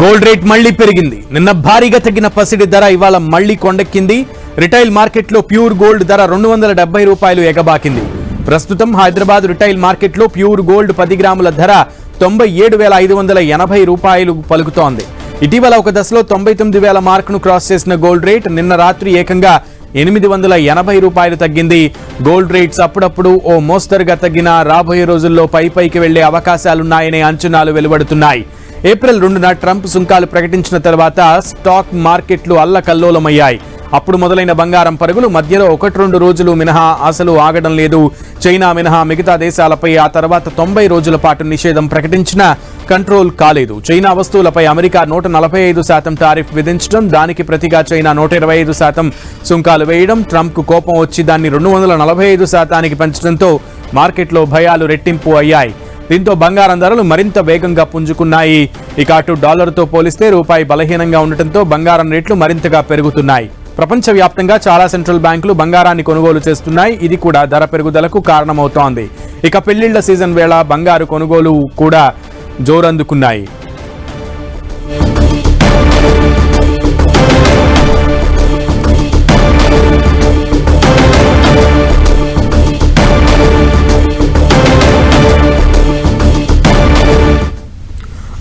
Gold rate మళ్ళీ పెరిగింది. నిన్న భారీగా తగ్గిన పసిడి ధర ఇవాళ మళ్ళీ కొండెక్కింది. రిటైల్ మార్కెట్లో ప్యూర్ గోల్డ్ ధర రెండు వందల డెబ్బై రూపాయలు ఎగబాకింది. ప్రస్తుతం హైదరాబాద్ రిటైల్ మార్కెట్లో ప్యూర్ గోల్డ్ పది గ్రాముల ధర తొంభై ఏడు వేల ఐదు వందల ఎనభై రూపాయలు పలుకుతోంది. ఇటీవల ఒక దశలో తొంభై తొమ్మిది వేల మార్కును క్రాస్ చేసిన గోల్డ్ రేట్ నిన్న రాత్రి ఏకంగా ఎనిమిది వందల ఎనభై రూపాయలు తగ్గింది. గోల్డ్ రేట్స్ అప్పుడప్పుడు ఓ మోస్తరుగా తగ్గినా రాబోయే రోజుల్లో పై పైకి వెళ్ళే అవకాశాలున్నాయనే అంచనాలు వెలువడుతున్నాయి. ఏప్రిల్ రెండున ట్రంప్ సుంకాలు ప్రకటించిన తర్వాత స్టాక్ మార్కెట్లు అల్లకల్లోలమయ్యాయి. అప్పుడు మొదలైన బంగారం పరుగులు మధ్యలో ఒకటి రెండు రోజులు మినహా అసలు ఆగడం లేదు. చైనా మినహా మిగతా దేశాలపై ఆ తర్వాత తొంభై రోజుల పాటు నిషేధం ప్రకటించినా కంట్రోల్ కాలేదు. చైనా వస్తువులపై అమెరికా నూట నలభై ఐదు శాతం టారిఫ్ విధించడం దానికి ప్రతిగా చైనా నూట ఇరవై ఐదు శాతం సుంకాలు వేయడం ట్రంప్కు కోపం వచ్చి దాన్ని రెండు వందల నలభై ఐదు శాతానికి పెంచడంతో మార్కెట్లో భయాలు రెట్టింపు అయ్యాయి. దీంతో బంగారం ధరలు మరింత వేగంగా పుంజుకున్నాయి. ఇక అటు డాలర్తో పోలిస్తే రూపాయి బలహీనంగా ఉండటంతో బంగారం రేట్లు మరింతగా పెరుగుతున్నాయి. ప్రపంచవ్యాప్తంగా చాలా సెంట్రల్ బ్యాంకులు బంగారాన్ని కొనుగోలు చేస్తున్నాయి. ఇది కూడా ధర పెరుగుదలకు కారణమవుతోంది. ఇక పెళ్ళిళ్ళ సీజన్ వేళ బంగారు కొనుగోలు కూడా జోరందుకున్నాయి.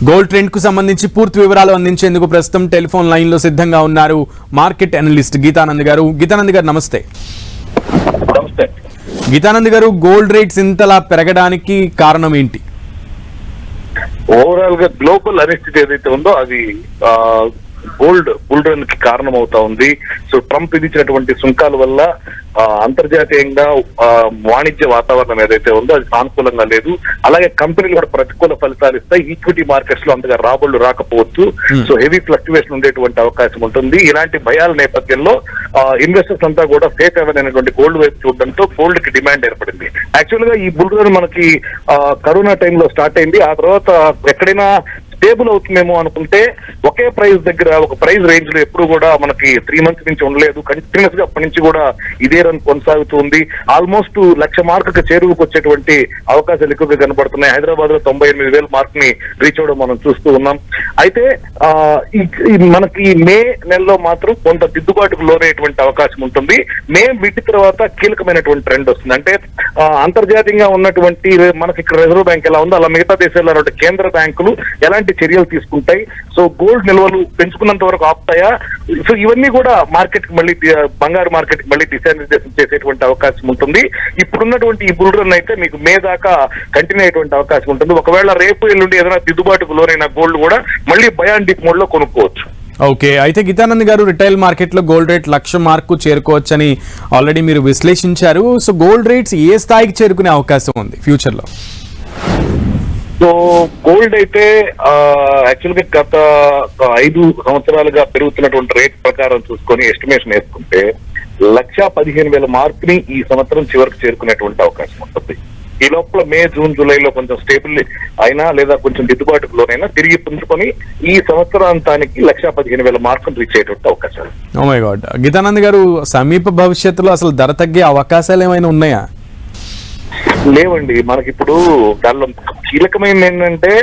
గోల్డ్ ట్రెండ్కు సంబంధించి పూర్తి వివరాలు అందించేందుకు ప్రస్తుతం టెలిఫోన్ లైన్లో సిద్ధంగా ఉన్నారు మార్కెట్ అనలిస్ట్ గీతానంద్ గారు. గీతానంద్ గారు నమస్తే. నమస్తే. గీతానంద్ గారు గోల్డ్ రేట్స్ ఇంతలా పెరగడానికి కారణం ఏంటి? ఓవరాల్గా గ్లోబల్ అనిస్థితి ఏదైతే ఉందో అది గోల్డ్ బుల్ రన్కి కారణం అవుతా ఉంది. సో ట్రంప్ విధించినటువంటి సుంకాల వల్ల అంతర్జాతీయంగా వాణిజ్య వాతావరణం ఏదైతే ఉందో అది సానుకూలంగా లేదు. అలాగే కంపెనీలు కూడా ప్రతికూల ఫలితాలు ఇస్తాయి. ఈక్విటీ మార్కెట్స్లో అంతగా రాబడులు రాకపోవచ్చు. సో హెవీ ఫ్లక్చువేషన్ ఉండేటువంటి అవకాశం ఉంటుంది. ఇలాంటి భయాల నేపథ్యంలో ఇన్వెస్టర్స్ అంతా కూడా సేఫ్ అనేటువంటి గోల్డ్ వైపు చూడడంతో గోల్డ్కి డిమాండ్ ఏర్పడింది. యాక్చువల్గా ఈ బుల్ రన్ మనకి కరోనా టైంలో స్టార్ట్ అయింది. ఆ తర్వాత ఎక్కడైనా స్టేబుల్ అవుతుందేమో అనుకుంటే ఒకే ప్రైస్ దగ్గర ఒక ప్రైస్ రేంజ్లో ఎప్పుడు కూడా మనకి త్రీ మంత్స్ నుంచి ఉండలేదు. కంటిన్యూస్గా అప్పటి నుంచి కూడా ఇదే రన్ కొనసాగుతుంది. ఆల్మోస్ట్ లక్ష మార్కు చేరువుకు వచ్చేటువంటి అవకాశాలు ఎక్కువగా కనబడుతున్నాయి హైదరాబాద్లో తొంభై ఎనిమిది వేల మార్క్ని రీచ్ అవడం మనం చూస్తూ ఉన్నాం. అయితే మనకి మే నెలలో మాత్రం కొంత దిద్దుబాటుకు లోనేటువంటి అవకాశం ఉంటుంది. మే మిడ్ తర్వాత కీలకమైనటువంటి ట్రెండ్ వస్తుంది. అంటే అంతర్జాతీయంగా ఉన్నటువంటి మనకి ఇక్కడ రిజర్వ్ బ్యాంక్ ఎలా ఉందో అలా మిగతా దేశాల్లో కేంద్ర బ్యాంకులు ఎలాంటి చర్యలు తీసుకుంటాయి? సో గోల్డ్ నిల్వలు పెంచుకున్నంత వరకు ఆపుతాయా? సో ఇవన్నీ కూడా మార్కెట్కి మళ్ళీ బంగారు మార్కెట్కి మళ్ళీ దిశానిర్దేశం చేసేటువంటి అవకాశం ఉంటుంది. ఇప్పుడున్నటువంటి ఈ బుల్ రన్ అయితే మీకు మే దాకా కంటిన్యూ అయ్యేటువంటి అవకాశం ఉంటుంది. ఒకవేళ రేపు ఎల్లుండి ఏదైనా దిద్దుబాటుకు లోనైన గోల్డ్ కూడా మళ్ళీ బయాన్ డిప్ మోడ్లో కొనుక్కోవచ్చు. ఓకే. అయితే గీతానంద్ గారు రిటైల్ మార్కెట్లో గోల్డ్ రేట్ లక్ష మార్కు చేరుకోవచ్చని ఆల్రెడీ మీరు విశ్లేషించారు. సో గోల్డ్ రేట్స్ ఏ స్థాయికి చేరుకునే అవకాశం ఉంది ఫ్యూచర్లో? సో గోల్డ్ అయితే యాక్చువల్గా గత ఐదు సంవత్సరాలుగా పెరుగుతున్నటువంటి రేట్ ప్రకారం చూసుకొని ఎస్టిమేషన్ వేసుకుంటే లక్ష పదిహేను వేల మార్కుని ఈ సంవత్సరం చివరికి చేరుకునేటువంటి అవకాశం ఉంటుంది. ఈ లోపల మే జూన్ జూలైలో కొంచెం స్టేబుల్ అయినా లేదా కొంచెం దిద్దుబాటుకు లోనైనా తిరిగి పుంజుకొని ఈ సంవత్సరాంతానికి లక్ష పదిహేను వేల మార్కులు రీచ్ అయ్యేటువంటి అవకాశాలు. Oh గీతానంద్ గారు సమీప భవిష్యత్తులో అసలు ధర తగ్గే అవకాశాలు ఏమైనా ఉన్నాయా? లేవండి. మనకి ఇప్పుడు దానిలో కీలకమైనది ఏంటంటే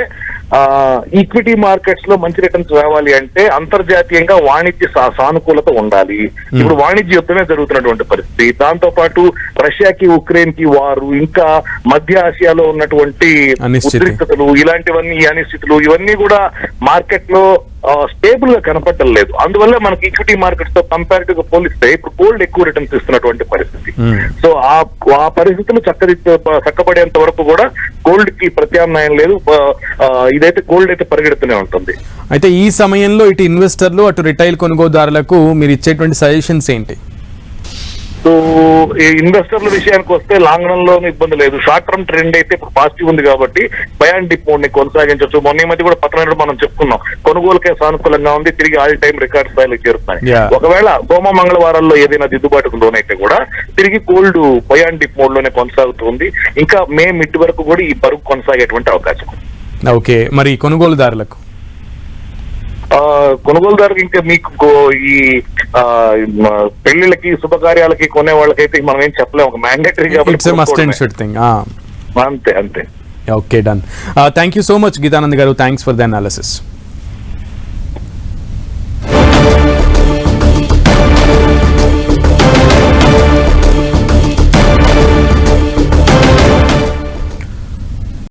ఈక్విటీ మార్కెట్స్లో మంచి రిటర్న్స్ రావాలి అంటే అంతర్జాతీయంగా వాణిజ్య సానుకూలత ఉండాలి. ఇప్పుడు వాణిజ్య యుద్ధమే జరుగుతున్నటువంటి పరిస్థితి. దాంతో పాటు రష్యాకి ఉక్రెయిన్కి వారు ఇంకా మధ్య ఆసియాలో ఉన్నటువంటి. ఉద్రిక్తతలు ఇలాంటివన్నీ అనిశ్చితులు ఇవన్నీ కూడా మార్కెట్లో స్టేబుల్గా కనపడడం లేదు. అందువల్ల మనకి ఈక్విటీ మార్కెట్స్తో కంపారిటివ్గా పోలిస్తే ఇప్పుడు గోల్డ్ ఎక్కువ రిటర్న్స్ ఇస్తున్నటువంటి పరిస్థితి. Hmm. సో ఆ ఆ పరిస్థితులు చక్కది చక్కబడేంత వరకు కూడా గోల్డ్కి ప్రత్యామ్నాయం లేదు. ఇదైతే గోల్డ్ అయితే పరిగెడుతూనే ఉంటుంది. అయితే ఈ సమయంలో ఇటు ఇన్వెస్టర్లు అటు రిటైల్ కొనుగోలుదారులకు మీరు ఇచ్చేటువంటి సజెషన్స్ ఏంటి? సో ఈ ఇన్వెస్టర్ల విషయానికి వస్తే లాంగ్ రన్ లోనూ ఇబ్బంది లేదు. షార్ట్ టర్మ్ ట్రెండ్ అయితే ఇప్పుడు పాజిటివ్ ఉంది కాబట్టి బయాన్ డిప్ మోడ్ని కొనసాగించవచ్చు. మొన్న ఈ మధ్య కూడా పత్రం మనం చెప్పుకున్నాం. కొనుగోలుకే సానుకూలంగా ఉంది. తిరిగి ఆల్ టైం రికార్డ్ స్థాయిలో చేరుతున్నాయి. ఒకవేళ సోమ మంగళవారాల్లో ఏదైనా దిద్దుబాటుకు లోనైతే కూడా తిరిగి గోల్డ్ బయాన్ డిప్ మోడ్లోనే కొనసాగుతుంది. ఇంకా మే మిడ్ వరకు కూడా ఈ పరుగు కొనసాగేటువంటి అవకాశం. ఓకే మరి కొనుగోలుదారులకు? కొనుగోలుదారుకి ఇంకా మీకు ఈ పెళ్ళిళ్ళకి శుభకార్యాలకి కొనే వాళ్ళకైతే మనం ఏం చెప్పలేము ఒక మ్యాండేటరీ కాబట్టి అంతే అంతే. Okay done thank you so much Geetanand గారు థ్యాంక్స్ ఫర్ ద అనాలిసిస్